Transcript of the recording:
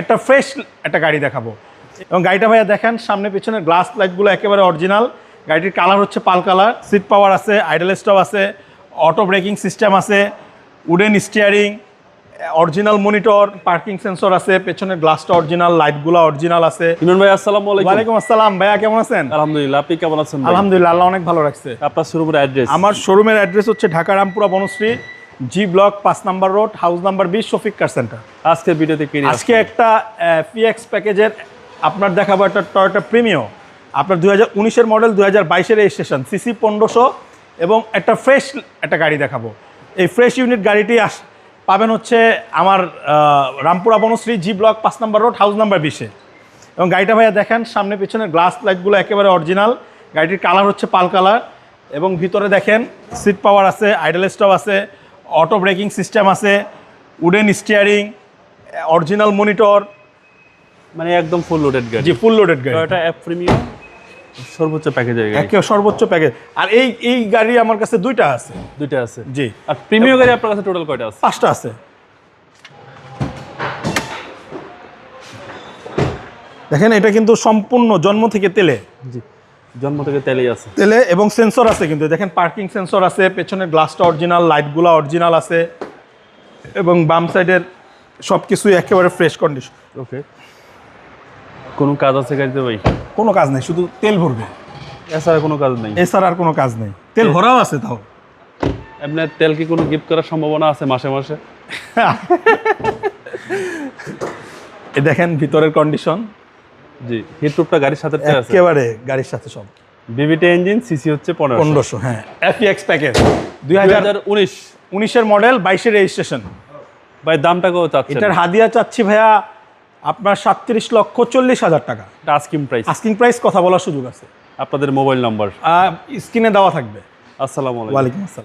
একটা ফ্রেশ একটা গাড়ি দেখাবো। এবং গাড়িটা ভাইয়া দেখেন সামনে পিছনে গ্লাস লাইটগুলো একেবারে অরিজিনাল গাড়িটির কালার হচ্ছে পাল কালার সিট পাওয়ার আছে আইডল স্টপ আছে অটো ব্রেকিং সিস্টেম আছে wooden steering original monitor parking sensor আছে পেছনের গ্লাসটা অরিজিনাল লাইটগুলো অরিজিনাল আছে। ইমরান ভাই আসসালামু আলাইকুম। ওয়ালাইকুম আসসালাম। ভাইয়া কেমন আছেন? আলহামদুলিল্লাহ আপনি কেমন আছেন? আলহামদুলিল্লাহ আল্লাহ অনেক ভালো রাখছে। আপনার শোরুমের অ্যাড্রেস আমার শোরুমের অ্যাড্রেস হচ্ছে ঢাকা রামপুরা বনশ্রী। জি ব্লক পাঁচ নাম্বার রোড হাউস নাম্বার বিশ শফিক কার সেন্টার আজকের ভিডিওতে কি আজকে একটা পিএক্স প্যাকেজের আপনার দেখাবো একটা টয়োটা প্রিমিও আপনার দুই হাজার উনিশের মডেল দুই হাজার বাইশের রেজিস্ট্রেশন সিসি পনেরোশো এবং একটা ফ্রেশ একটা গাড়ি দেখাবো। এই ফ্রেশ ইউনিট গাড়িটি আস পাবেন হচ্ছে আমার রামপুরা বনশ্রী জি ব্লক পাঁচ নাম্বার রোড হাউস নাম্বার বিশে। এবং গাড়িটা ভাইয়া দেখেন সামনে পিছনে গ্লাস লাইটগুলো একেবারে অরিজিনাল গাড়িটির কালার হচ্ছে পাল কালার এবং ভিতরে দেখেন সিট পাওয়ার আছে আইডল স্টপ আছে অটো ব্রেকিং সিস্টেম আছে উডেন স্টিয়ারিং অরিজিনাল মনিটর মানে একদম ফুল লোডেড গাড়ি। জি ফুল লোডেড গাড়ি। টয়োটা অ্যাপ প্রিমিয়াম সর্বোচ্চ প্যাকেজের গাড়ি। একে সর্বোচ্চ প্যাকেজ আর এই এই গাড়ি আমার কাছে দুইটা আছে। দুইটা আছে? জি। আর প্রিমিয়াম গাড়ি আপনার কাছে টোটাল কয়টা আছে? পাঁচটা আছে। দেখেন এটা কিন্তু সম্পূর্ণ জন্ম থেকে তেলে। জি। জন্ম থেকে তেলেই আছে। তেলে এবং সেন্সর আছে কিন্তু দেখেন পার্কিং সেন্সর আছে পেছনের গ্লাসটা অরিজিনাল লাইটগুলো অরিজিনাল আছে এবং বাম সাইডের সব কিছুই একেবারে ফ্রেশ কন্ডিশন ওকে কোনো কাজ আছে গাড়িতে ভাই? কোনো কাজ নেই শুধু তেল ভরবে। এছাড়া কোনো কাজ নেই। এছাড়া আর কোনো কাজ নেই। তেল ভরাও আছে তাও। আপনার তেল কি কোনো গিফট করার সম্ভাবনা আছে মাসে মাসে? দেখেন ভিতরের কন্ডিশন জি হিটপ্রুফটা গাড়ির সাথে আছে। একেবারে গাড়ির সাথে সব। বিবিটি ইঞ্জিন সিসি হচ্ছে পনেরো পনেরোশো হ্যাঁ। এফএক্স প্যাকেজ দুই দুই হাজার হাজার উনিশ। উনিশের মডেল বাইশের রেজিস্ট্রেশন ভাই দামটা কত চাচ্ছেন? এটার হাদিয়া চাচ্ছি ভাইয়া আপনার সাতত্রিশ লক্ষ চল্লিশ হাজার টাকা। আস্কিম প্রাইস আস্কিং প্রাইস কথা বলার সুযোগ আছে। আপনাদের মোবাইল নাম্বার স্ক্রিনে দেওয়া থাকবে। আসসালামু আলাইকুম। ওয়ালাইকুম আসসালাম।